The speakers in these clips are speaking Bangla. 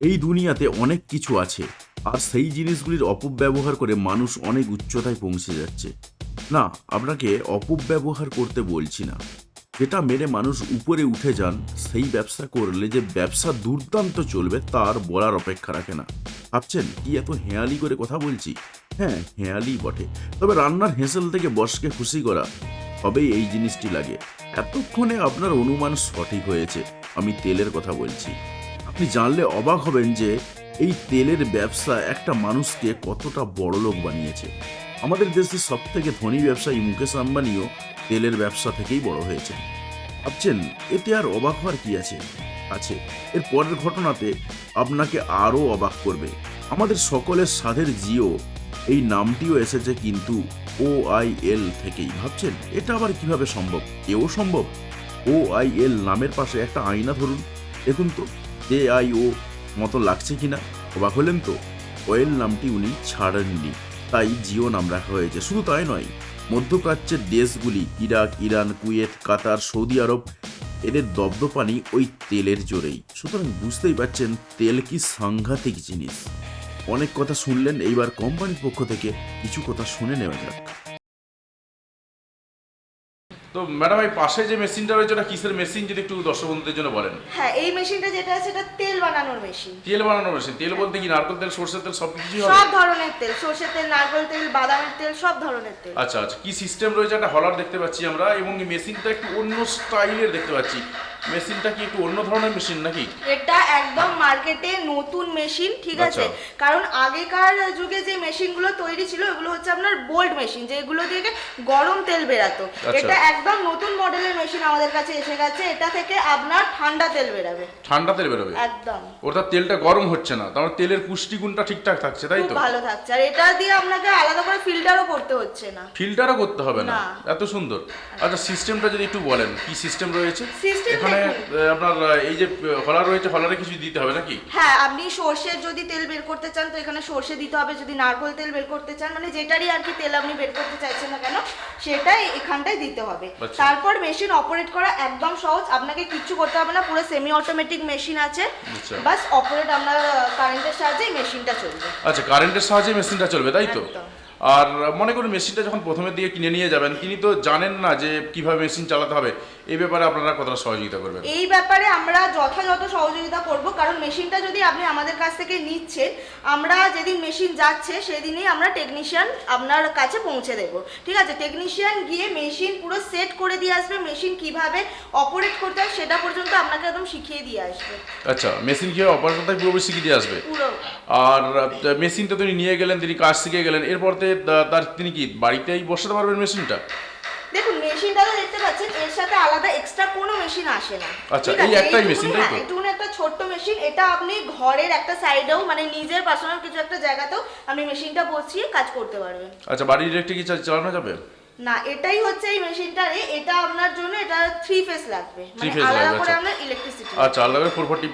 এই দুনিয়াতে অনেক কিছু আছে, আর সেই জিনিসগুলির অপব্যবহার করে মানুষ অনেক উচ্চতায় পৌঁছে যাচ্ছে। না, আপনাকে অপব্যবহার করতে বলছি না। যেটা মেরে মানুষ উপরে উঠে যান, সেই ব্যবসা করলে যে ব্যবসা দুর্দান্ত চলবে, তার বলার অপেক্ষা রাখে না। ভাবছেন, কি এত হেয়ালি করে কথা বলছি? হ্যাঁ হেয়ালি বটে। তবে রান্নার হেসেল থেকে বসকে খুশি করা, তবেই এই জিনিসটি লাগে। এতক্ষণে আপনার অনুমান সঠিক হয়েছে, আমি তেলের কথা বলছি। আপনি জানলে অবাক হবেন যে এই তেলের ব্যবসা একটা মানুষকে কতটা বড়লোক বানিয়েছে। আমাদের দেশের সব থেকে ধনী ব্যবসায়ী মুকেশ আম্বানিও তেলের ব্যবসা থেকেই বড় হয়েছে ভাবছেন, এতে আর অবাক হওয়ার কি আছে? আছে। এর পরের ঘটনাতে আপনাকে আরও অবাক করবে। আমাদের সকলের সাধের জিও, এই নামটিও এসেছে কিন্তু ও আই এল থেকেই। ভাবছেন, এটা আবার কীভাবে সম্ভব? এও সম্ভব? ও আই এল নামের পাশে একটা আয়না ধরুন। দেখুন তো। এ আই ও মতো লাগছে কিনা? অবাক হলেন তো? ওয়েল নামটি উনি ছাড়েননি। তাই জিও নাম রাখা হয়েছে। শুধু তাই নয়, মধ্যপ্রাচ্যের দেশগুলি, Iraq, Iran, Kuwait, Qatar, Saudi Arab, এদের দব্দপানি ওই তেলের জোরেই। সুতরাং বুঝতেই পারছেন, তেল কি সাংঘাতিক জিনিস। অনেক কথা শুনলেন, এইবার কোম্পানির পক্ষ থেকে কিছু কথা শুনে নেওয়া যাক। তো ম্যাডাম এই পাশে যে মেশিনটা রয়েছে ওটা কিসের মেশিন যদি একটু দর্শক বন্ধুদের জন্য বলেন? হ্যাঁ এই মেশিনটা যেটা আছে এটা তেল বানানোর মেশিন। তেল বানানোর মেশিন। তেল বলতে কি নারকেল তেল সরষের তেল সব কিছু হবে? সব ধরনের তেল সর্ষের তেল নারকেল তেল বাদামের তেল সব ধরনের তেল। আচ্ছা আচ্ছা। কি সিস্টেম রয়েছে? একটা হলার দেখতে পাচ্ছি আমরা এবং মেশিনটা একটু অন্য স্টাইলের দেখতে পাচ্ছি। মেশিনটা কি একটু অন্য ধরনের মেশিন নাকি? এটা একদম মার্কেটে নতুন মেশিন ঠিক আছে? আচ্ছা। কারণ আগেকার যুগে যে মেশিনগুলো তৈরি ছিল এগুলো হচ্ছে আপনার বোল্ড মেশিন যেগুলো থেকে গরম তেল বেরাতো। আচ্ছা। এটা একদম নতুন মডেলের মেশিন আমাদের কাছে এসে গেছে এটা থেকে আপনার ঠান্ডা তেল বেরাবে। ঠান্ডা তেল বেরোবে? একদম। ওটা তেলটা গরম হচ্ছে না তার তেলের পুষ্টিগুণটা ঠিকঠাক থাকছে তাই তো? ভালো থাকছে আর এটা দিয়ে আপনাকে আলাদা করে ফিল্টারও করতে হচ্ছে না। ফিল্টারও করতে হবে না। এত সুন্দর। আচ্ছা সিস্টেমটা যদি একটু বলেন কি সিস্টেম রয়েছে? System এখানে আপনার এই যে হলার রয়েছে হলারে কিছু দিতে হবে নাকি? হ্যাঁ আপনি সর্ষের যদি তেল বের করতে চান তো এখানে সর্ষে দিতে হবে। যদি নারকেল তেল বের করতে চান মানে যেটারই আর কি তেল আপনি বের করতে চাইছেন না কেন সেটাই দিতে হবে। আচ্ছা। তারপর মেশিন অপারেট করা একদম সহজ। আপনাকে কিচ্ছু করতে হবে না পুরো সেমি অটোমেটিক মেশিন আছে। আচ্ছা। বাস অপারেট আপনার কারেন্টের সাহায্যে মেশিনটা চলবে। আচ্ছা কারেন্টের সাহায্যে মেশিনটা চলবে তাই তো? আর মনে করুন মেশিনটা যখন প্রথমের দিকে কিনে নিয়ে যাবেন তিনি তো জানেন না যে কীভাবে মেশিন চালাতে হবে। এই ব্যাপারে আপনারা কতটা সহযোগিতা করবেন? এই ব্যাপারে আমরা যথাযথ সহযোগিতা করব কারণ মেশিনটা যদি আপনি আমাদের কাছ থেকে নিচ্ছেন আমরা যেদিন মেশিন যাচ্ছে সেদিনই আমরা টেকনিশিয়ান আপনার কাছে পৌঁছে দেব। ঠিক আছে? টেকনিশিয়ান গিয়ে মেশিন পুরো সেট করে দিয়ে আসবে মেশিন কীভাবে অপারেট করতে হয় সেটা পর্যন্ত আপনাকে একদম শিখিয়ে দিয়ে আসবে। আচ্ছা মেশিন কীভাবে অপারেট করতে পুরোপুরি শিখিয়ে দিয়ে আসবে? আর মেশিনটা তিনি নিয়ে গেলেন তিনি কাজ শিখে গেলেন এরপরতে তার তিনি কি বাড়িতেই বসাতে পারবেন মেশিনটা? মেশিনটা দেখতে পাচ্ছেন এর সাথে আলাদা এক্সট্রা কোনো মেশিন আসে না। আচ্ছা, এই একটাই machine, তাই তো? একটা ছোট্ট মেশিন এটা আপনি ঘরের একটা সাইডেও মানে নিজের পার্সোনাল কিছু একটা জায়গাতেও আপনি মেশিনটা বসিয়ে কাজ করতে পারবেন। আচ্ছা বাড়ির ইলেকট্রিক চালানো যাবে? না এটাই হচ্ছে এই মেশিনটারে এটা আপনার জন্য এটা থ্রি ফেস লাগবে। মানে আলাদা করে আচ্ছা। আপনার ইলেকট্রিসিটি আচ্ছা আলাদা করে ফোর ফোর্টি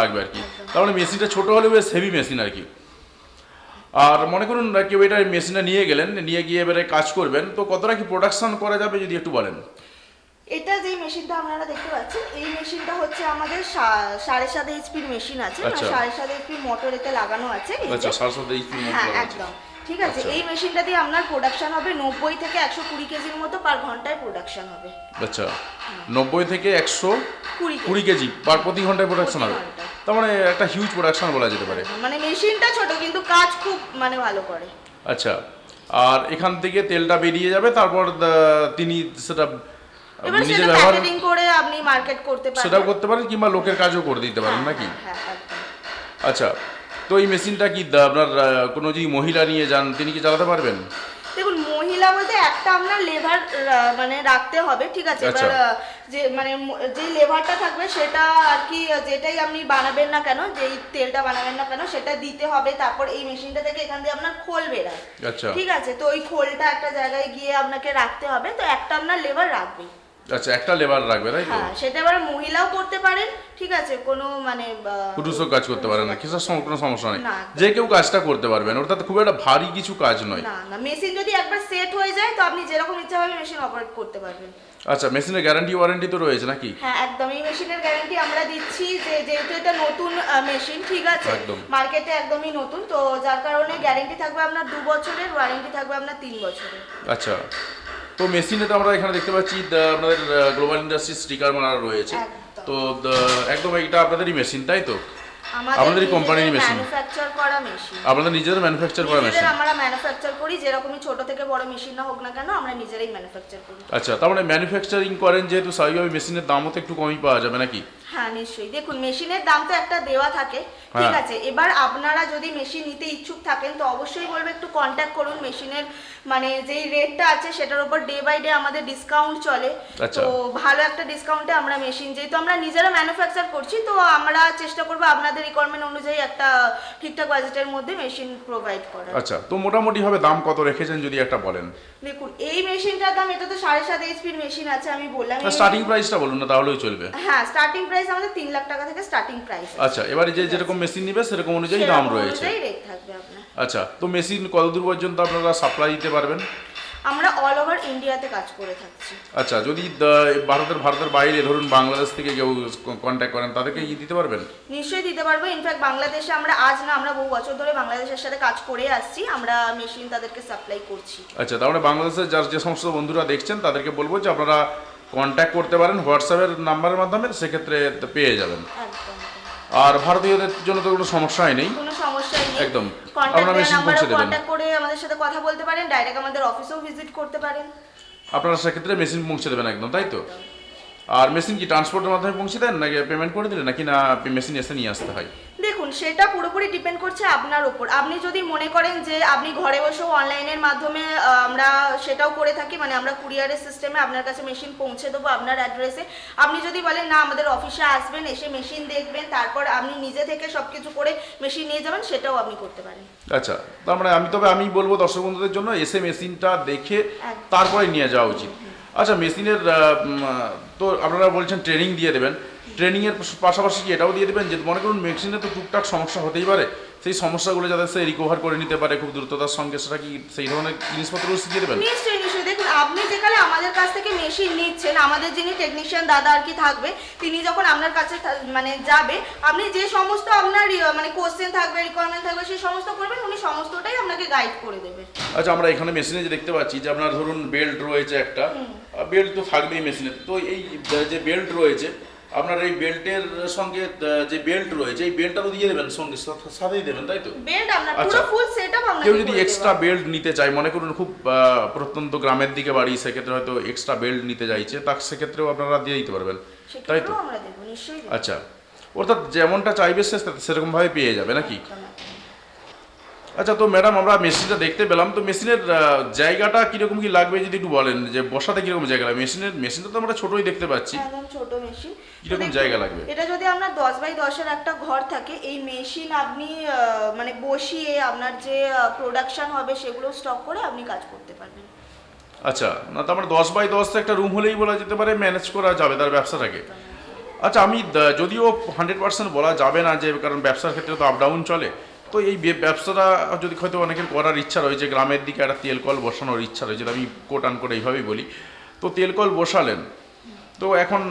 লাগবে আর কি। তার মানে মেশিনটা ছোট হলে বেশ হেভি মেশিন আর কি। আর মনে করুন কেউ এটা মেশিনে নিয়ে গেলেন নিয়ে গিয়ে এবারে কাজ করবেন তো কতটা কি প্রোডাকশন করা যাবে যদি একটু বলেন? এটা যে মেশিনটা আপনারা দেখতে পাচ্ছেন এই মেশিনটা হচ্ছে আমাদের সাড়ে সাত এইচপির মেশিন আছে মানে আচ্ছা। সাড়ে সাত এইচপির মোটর এতে লাগানো আছে আচ্ছা সাড়ে সাথে এইচপি হ্যাঁ একদম। ঠিক আছে আচ্ছা। এই মেশিনটা দিয়ে আপনার প্রোডাকশন হবে নব্বই থেকে একশো কুড়ি কেজির মতো পার ঘন্টায় প্রোডাকশন হবে। আচ্ছা নব্বই থেকে একশো কুড়ি কেজি কুড়ি কেজি। পার প্রতি ঘন্টায় প্রোডাকশন হবে। তার মানে একটা হিউজ প্রোডাকশন বলা যেতে পারে। মানে মেশিনটা ছোট কিন্তু কাজ খুব মানে ভালো করে। আচ্ছা আর এখান থেকে তেলটা বেরিয়ে যাবে তারপর তিনি সেটা নিজে ব্যবহার করে আপনি মার্কেট করতে পারেন সেটাও করতে পারেন কিংবা লোকের কাজও করে দিতে পারেন নাকি? হ্যাঁ আচ্ছা তো এই মেশিনটা কি আপনার কোনো যদি মহিলা নিয়ে যান তিনি কি চালাতে পারবেন? মহিলা বলতে একটা আপনার লেভার মানে রাখতে হবে ঠিক আছে? এবার আচ্ছা। যে মানে যে লেভারটা থাকবে সেটা আর কি যেটাই আপনি বানাবেন না কেন যেই তেলটা বানাবেন না কেন সেটা দিতে হবে তারপর এই মেশিনটা থেকে এখান দিয়ে আপনার খোল বের হয়। ঠিক আছে? তো ওই খোলটা একটা জায়গায় গিয়ে আপনাকে রাখতে হবে তো একটা আপনার লেভার রাখবে আচ্ছা একটা লেবার রাখবে তাই তো? হ্যাঁ সেটা এবার মহিলাও করতে পারেন ঠিক আছে? কোনো মানে পুরুষও কাজ করতে পারে না কিসের কোনো সমস্যা নেই। যে কেউ কাজটা করতে পারবেন অর্থাৎ খুব একটা ভারী কিছু কাজ নয়। না না মেশিন যদি একবার সেট হয়ে যায় তো আপনি যেরকম ইচ্ছা হবে মেশিন অপারেট করতে পারবেন। আচ্ছা মেশিনের গ্যারান্টি ওয়ারেন্টি তো রয়েছে নাকি? হ্যাঁ একদম এই মেশিনের গ্যারান্টি আমরা দিচ্ছি যে যেহেতু এটা নতুন মেশিন ঠিক আছে। মার্কেটে একদমই নতুন তো যার কারণে গ্যারান্টি থাকবে আপনার দু বছরের ওয়ারেন্টি থাকবে আপনার তিন বছরের। আচ্ছা। তো মেশিনে তো আমরা এখানে দেখতে পাচ্ছি আপনাদের গ্লোবাল ইন্ডাস্ট্রি স্টিকার মারা রয়েছে। তো একদম এটা আপনাদেরই মেশিন তাই তো? আমাদেরই কোম্পানির machine। ম্যানুফ্যাকচার করা মেশিন। আপনাদের নিজেদের ম্যানুফ্যাকচার করা মেশিন। আমরা ম্যানুফ্যাকচার করি যেরকমই ছোট থেকে বড় মেশিন না হোক না কেন আমরা নিজেরাই ম্যানুফ্যাকচার করি। আচ্ছা তার মানে ম্যানুফ্যাকচারিং করেন যেহেতু স্বাভাবিকভাবে মেশিনের দামও তো একটু কমই পাওয়া যাবে নাকি? হ্যাঁ নিশ্চয়ই। দেখুন মেশিনের দাম তো একটা দেওয়া থাকে ঠিক হ্যাঁ। আছে এবার আপনারা যদি মেশিন নিতে ইচ্ছুক থাকেন তো অবশ্যই বলব একটু কন্ট্যাক্ট করুন মেশিনের মানে যেই রেটটা আছে সেটার উপর ডে বাই ডে আমাদের ডিসকাউন্ট চলে। আচ্ছা। তো ভালো একটা ডিসকাউন্টে আমরা মেশিন যেহেতু আমরা নিজেরা ম্যানুফ্যাকচার করছি তো আমরা চেষ্টা করব আপনাদের রিকোয়ারমেন্ট অনুযায়ী একটা ঠিকঠাক বাজেটের মধ্যে মেশিন প্রোভাইড করার। আচ্ছা তো মোটামুটি ভাবে দাম কত রেখেছেন যদি একটা বলেন? দেখুন এই মেশিনটার দাম এটা তো সাড়ে সাত এইচপির মেশিন আছে আমি বললাম। স্টার্টিং প্রাইসটা বলুন না তাহলেই চলবে। হ্যাঁ স্টার্টিং প্রাইস আমাদের তিন লাখ টাকা থেকে স্টার্টিং প্রাইস আচ্ছা এবারে যে যেরকম মেশিন নিবে সেরকম অনুযায়ী দাম রয়েছে। আচ্ছা তো মেশিন কতদূর পর্যন্ত আপনারা সাপ্লাই দিতে পারবেন? আমরা অল ওভার ইন্ডিয়াতে কাজ করে থাকছি। আচ্ছা যদি ভারতের ভারতের বাইরে ধরুন বাংলাদেশ থেকে কেউ কন্ট্যাক্ট করেন তাদেরকে কি দিতে পারবেন? নিশ্চয়ই দিতে পারব। ইনফ্যাক্ট বাংলাদেশে আমরা আজ না আমরা বহু বছর ধরে বাংলাদেশের সাথে কাজ করে আসছি। আমরা মেশিন তাদেরকে সাপ্লাই করছি। আচ্ছা তাহলে বাংলাদেশের যার যে সমস্ত বন্ধুরা দেখছেন তাদেরকে বলব যে আপনারা কন্ট্যাক্ট করতে পারেন হোয়াটসঅ্যাপের নাম্বারের মাধ্যমে সেক্ষেত্রে পেয়ে যাবেন। একদম। আর ভারতীয়দের জন্য তো কোনো সমস্যাই নেই। কোনো সমস্যাই নেই। একদম। আপনারা মেশিন পৌঁছে দেবেন। করে আমাদের সাথে কথা বলতে পারেন ডাইরেক্ট আমাদের অফিসেও ভিজিট করতে পারেন। আপনারা সেক্ষেত্রে মেশিন পৌঁছে দেবেন একদম তাই তো? আর মেশিন কি ট্রান্সপোর্টের মাধ্যমে পৌঁছে দেন নাকি পেমেন্ট করে দিলেন নাকি না মেশিন এসে নিয়ে আসতে হয়? সেটা পুরোপুরি ডিপেন্ড করছে আপনার উপর। আপনি যদি মনে করেন যে আপনি ঘরে বসেও অনলাইনের মাধ্যমে আমরা সেটাও করে থাকি মানে আমরা কুরিয়ারের সিস্টেমে আপনার কাছে মেশিন পৌঁছে দেবো আপনার অ্যাড্রেসে আপনি যদি বলেন না আমাদের অফিসে আসবেন এসে মেশিন দেখবেন তারপর আপনি নিজে থেকে সব কিছু করে মেশিন নিয়ে যাবেন সেটাও আপনি করতে পারেন। আচ্ছা তার মানে আমি তবে আমি বলব দর্শক বন্ধুদের জন্য এসে মেশিনটা দেখে তারপরে নিয়ে যাওয়া উচিত। আচ্ছা মেশিনের তো আপনারা বলছেন ট্রেনিং দিয়ে দেবেন। ট্রেনিংয়ের পাশাপাশি কি এটাও দিয়ে দেবেন? যে মনে করুন মেশিনে তো টুকটাক সমস্যা হতেই পারে। সেই সমস্যাগুলো যাতে সে রিকভার করে নিতে পারে খুব দ্রুততার সঙ্গে সেটা কি সেই ধরনের জিনিসপত্র শিখিয়ে দেবেন? নিশ্চয়ই নিশ্চয়ই। দেখুন আপনি যেখানে আমাদের কাছ থেকে মেশিন নিচ্ছেন আমাদের যিনি টেকনিশিয়ান দাদা আর কি থাকবে তিনি যখন আপনার কাছে মানে যাবে আপনি যে সমস্ত আপনার ইয়ে, মানে কোশ্চেন থাকবে রিকোয়ারমেন্ট থাকবে সেই সমস্ত করবেন উনি সমস্তটাই আপনাকে গাইড করে দেবে। আচ্ছা আমরা এখানে মেশিনে যে দেখতে পাচ্ছি যে আপনার ধরুন বেল্ট রয়েছে একটা। বেল্ট তো থাকবেই মেশিনে তো এই যে বেল্ট রয়েছে আপনার এই বেল্টের সঙ্গে যে বেল্ট রয়েছে এই বেল্টটাও দিয়ে দেবেন সঙ্গে সাথেই দেবেন তাই তো? বেল্ট আপনার আচ্ছা। পুরো ফুল সেটআপ আমরা কেউ যদি এক্সট্রা বেল্ট নিতে চায় মনে করুন খুব প্রত্যন্ত গ্রামের দিকে বাড়ি সেক্ষেত্রে হয়তো এক্সট্রা বেল্ট নিতে চাইছে তা সেক্ষেত্রেও আপনারা দিয়ে দিতে পারবেন তাই তো? আমরা দেব নিশ্চয়ই আচ্ছা। অর্থাৎ যেমনটা চাইবে সে সেরকমভাবে পেয়ে যাবে নাকি। আচ্ছা তো ম্যাডাম আমরা মেশিনটা দেখতে পেলাম। তো মেশিনের জায়গাটা কীরকম কি লাগবে যদি একটু বলেন? যে বসাতে কীরকম জায়গা লাগবে? মেশিনের মেশিনটা তো আমরা ছোটই দেখতে পাচ্ছি। একদম ছোট মেশিন। কীরকম জায়গা লাগবে? এটা যদি আপনার দশ বাই দশের একটা ঘর থাকে এই মেশিন আপনি মানে বসিয়ে আপনার যে প্রোডাকশন হবে সেগুলো স্টক করে আপনি কাজ করতে পারবেন। আচ্ছা না তার মানে দশ বাই দশ একটা রুম হলেই বলা যেতে পারে ম্যানেজ করা যাবে তার ব্যবসাটাকে। আচ্ছা আমি যদিও হান্ড্রেড পার্সেন্ট বলা যাবে না যে কারণ ব্যবসার ক্ষেত্রে তো আপ ডাউন চলে। তো এই ব্যবসাটা যদি হয়তো অনেকের করার ইচ্ছা রয়েছে, গ্রামের দিকে একটা তেল কল বসানোর ইচ্ছা রয়েছে, আমি কোটান করে এইভাবেই বলি। তো তেল কল বসালেন তো এখন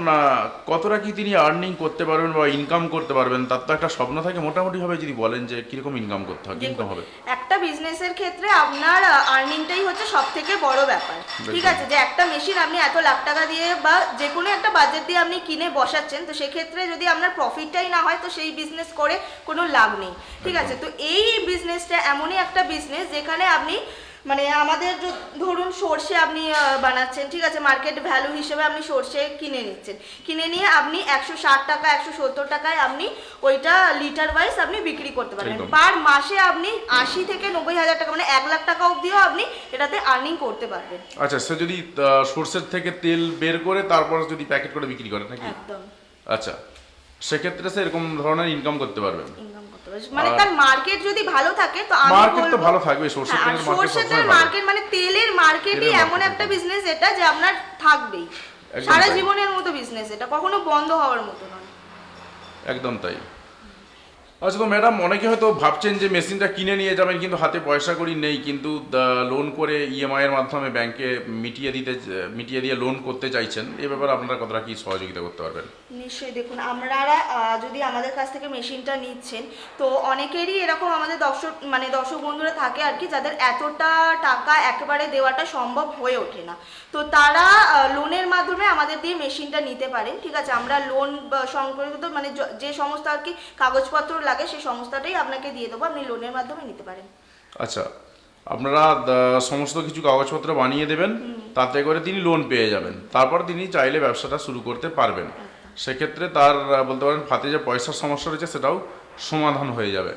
কতটা কি তিনি আর্নিং করতে পারবেন বা ইনকাম করতে পারবেন তার তো একটা স্বপ্ন থাকে মোটামুটি মোটামুটিভাবে যদি বলেন যে কীরকম ইনকাম করতে হবে ইনকাম হবে? একটা বিজনেসের ক্ষেত্রে আপনার আর্নিংটাই হচ্ছে সব থেকে বড় ব্যাপার। ঠিক আছে? যে একটা মেশিন আপনি এত লাখ টাকা দিয়ে বা যে কোনো একটা বাজেট দিয়ে আপনি কিনে বসাচ্ছেন তো সেক্ষেত্রে যদি আপনার প্রফিটটাই না হয় তো সেই বিজনেস করে কোনো লাভ নেই। ঠিক আছে? তো এই বিজনেসটা এমনই একটা বিজনেস যেখানে আপনি মানে আমাদের ধরুন সর্ষে আপনি বানাচ্ছেন ঠিক আছে? মার্কেট ভ্যালু হিসেবে আপনি সর্ষে কিনে নিচ্ছেন। কিনে নিয়ে আপনি একশো ষাট টাকা একশো সত্তর টাকায় আপনি ওইটা লিটার ওয়াইজ আপনি বিক্রি করতে পারবেন। পার মাসে আপনি আশি থেকে নব্বই হাজার টাকা মানে এক লাখ টাকা অবধিও আপনি এটাতে আর্নিং করতে পারবেন। আচ্ছা সে যদি সর্ষের থেকে তেল বের করে তারপর যদি প্যাকেট করে বিক্রি করে নাকি? একদম। আচ্ছা সেক্ষেত্রে সে এরকম ধরনের ইনকাম করতে পারবেন। ইনকাম করতে পারবেন মানে তার মার্কেট যদি ভালো থাকে তো আমি মার্কেট তো ভালো থাকবে সর্ষের তেলের মার্কেট সরষের তেলের মার্কেট মানে তেলের মার্কেটই এমন একটা বিজনেস এটা যে আপনার থাকবেই। সারা জীবনের মতো বিজনেস এটা কখনো বন্ধ হওয়ার মতো নয়। একদম তাই। আচ্ছা তো ম্যাডাম, অনেকে হয়তো ভাবছেন যে মেশিনটা কিনে নিয়ে যাবেন, কিন্তু হাতে পয়সা করি নেই, কিন্তু লোন করে ইএমআই এর মাধ্যমে ব্যাংকে মিটিয়ে দিতে মিটিয়ে দিয়ে লোন করতে চাইছেন, এ ব্যাপারে আপনারা কতটা কি সহযোগিতা করতে পারবেন? নিশ্চয়ই, দেখুন আপনারা যদি আমাদের কাছ থেকে মেশিনটা নিচ্ছেন, তো অনেকেরই এরকম আমাদের দর্শক মানে দর্শক বন্ধুরা থাকে আর কি, যাদের এতটা টাকা একেবারে দেওয়াটা সম্ভব হয়ে ওঠে না। তো তারা লোনের মাধ্যমে আমাদের দিয়ে মেশিনটা নিতে পারেন, ঠিক আছে? আমরা লোন সংক্রান্ত মানে যে সমস্ত আর কি কাগজপত্র লাগে সেই সমস্তটাই আপনাকে দিয়ে দেবো আপনি লোনের মাধ্যমে নিতে পারেন। আচ্ছা আপনারা সমস্ত কিছু কাগজপত্র বানিয়ে দেবেন তাতে করে তিনি লোন পেয়ে যাবেন। তারপর তিনি চাইলে ব্যবসাটা শুরু করতে পারবেন। সেক্ষেত্রে তার বলতে পারেন হাতে যে পয়সার সমস্যা রয়েছে সেটাও সমাধান হয়ে যাবে।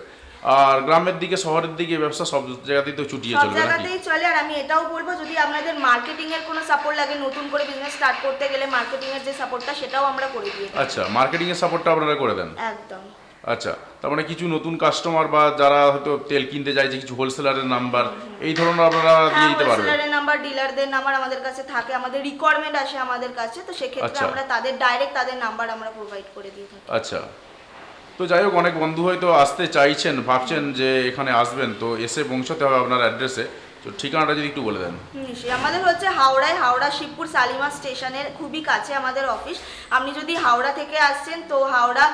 আর গ্রামের দিকে শহরের দিকে ব্যবসা সব জায়গাতেই তো চুটিয়ে সব চলবে জায়গাতেই চলে আর আমি এটাও বলব যদি আপনাদের মার্কেটিং এর কোনো সাপোর্ট লাগে নতুন করে বিজনেস স্টার্ট করতে গেলে মার্কেটিং এর যে সাপোর্টটা সেটাও আমরা করে থাকি। আচ্ছা মার্কেটিং এর সাপোর্টটা আপনারা করে দেন? একদম। আচ্ছা তার মানে কিছু নতুন কাস্টমার বা যারা হয়তো তেল কিনতে চাইছে কিছু হোলসেলারের নাম্বার এই ধরনের আপনারা দিয়ে হ্যাঁ দিতে পারবেন? হোলসেলারের নাম্বার ডিলারদের নাম্বার আমাদের কাছে থাকে আমাদের রিকোয়ারমেন্ট আসে আমাদের কাছে তো সেক্ষেত্রে আচ্ছা। আমরা তাদের ডাইরেক্ট তাদের নাম্বার আমরা প্রোভাইড করে দিয়ে থাকি। আচ্ছা। তো যাই হোক অনেক বন্ধু হয়তো আসতে চাইছেন ভাবছেন যে এখানে আসবেন তো এসে পৌঁছতে হবে আপনার অ্যাড্রেসে তো ঠিকানাটা যদি একটু বলে দেন। নিশ্চয়ই আমাদের হচ্ছে হাওড়ায়, হাওড়া শিবপুর শালিমার স্টেশনের খুবই কাছে আমাদের অফিস। আপনি যদি হাওড়া থেকে আসছেন, তো হাওড়া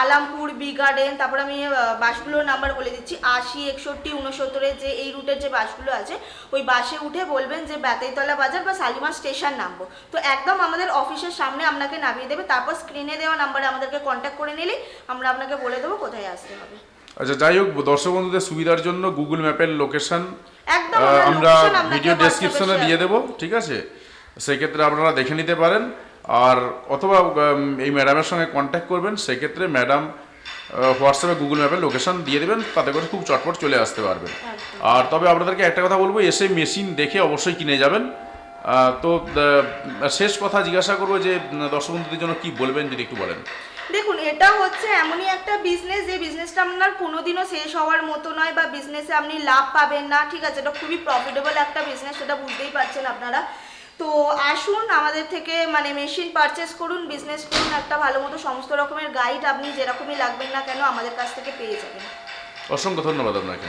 আলামপুর, বি গার্ডেন, তারপর আমি বাসগুলোর নাম্বার বলে দিচ্ছি, আশি, একষট্টি, উনসত্তরের যে এই রুটের যে বাসগুলো আছে, ওই বাসে উঠে বলবেন যে বেতাইতলা বাজার বা শালিমার স্টেশন নামবো। তো একদম আমাদের অফিসের সামনে আপনাকে নামিয়ে দেবে, তারপর স্ক্রিনে দেওয়া নাম্বারে আমাদেরকে কন্ট্যাক্ট করে নিলেই আমরা আপনাকে বলে দেবো কোথায় আসতে হবে। আচ্ছা যাই হোক দর্শক বন্ধুদের সুবিধার জন্য গুগল ম্যাপের লোকেশন আমরা ভিডিও ডেসক্রিপশনে দিয়ে দেবো ঠিক আছে? সেক্ষেত্রে আপনারা দেখে নিতে পারেন। আর অথবা এই ম্যাডামের সঙ্গে কন্ট্যাক্ট করবেন সেক্ষেত্রে ম্যাডাম হোয়াটসঅ্যাপে গুগল ম্যাপের লোকেশন দিয়ে দেবেন তাতে করে খুব চটপট চলে আসতে পারবেন। আর তবে আপনাদেরকে একটা কথা বলব এসে মেশিন দেখে অবশ্যই কিনে যাবেন। তো শেষ কথা জিজ্ঞাসা করব যে দর্শক বন্ধুদের জন্য কি বলবেন যদি একটু বলেন। দেখুন এটা হচ্ছে এমনই একটা বিজনেস যে বিজনেসটা আপনার কোনোদিনও শেষ হওয়ার মতো নয় বা বিজনেসে আপনি লাভ পাবেন না। ঠিক আছে এটা খুবই প্রফিটেবল একটা বিজনেস সেটা বুঝতেই পারছেন আপনারা। তো আসুন আমাদের থেকে মানে মেশিন পারচেস করুন বিজনেস করুন একটা ভালো মতো সমস্ত রকমের গাইড আপনি যেরকমই লাগবেন না কেন আমাদের কাছ থেকে পেয়ে যাবেন। অসংখ্য ধন্যবাদ আপনাকে।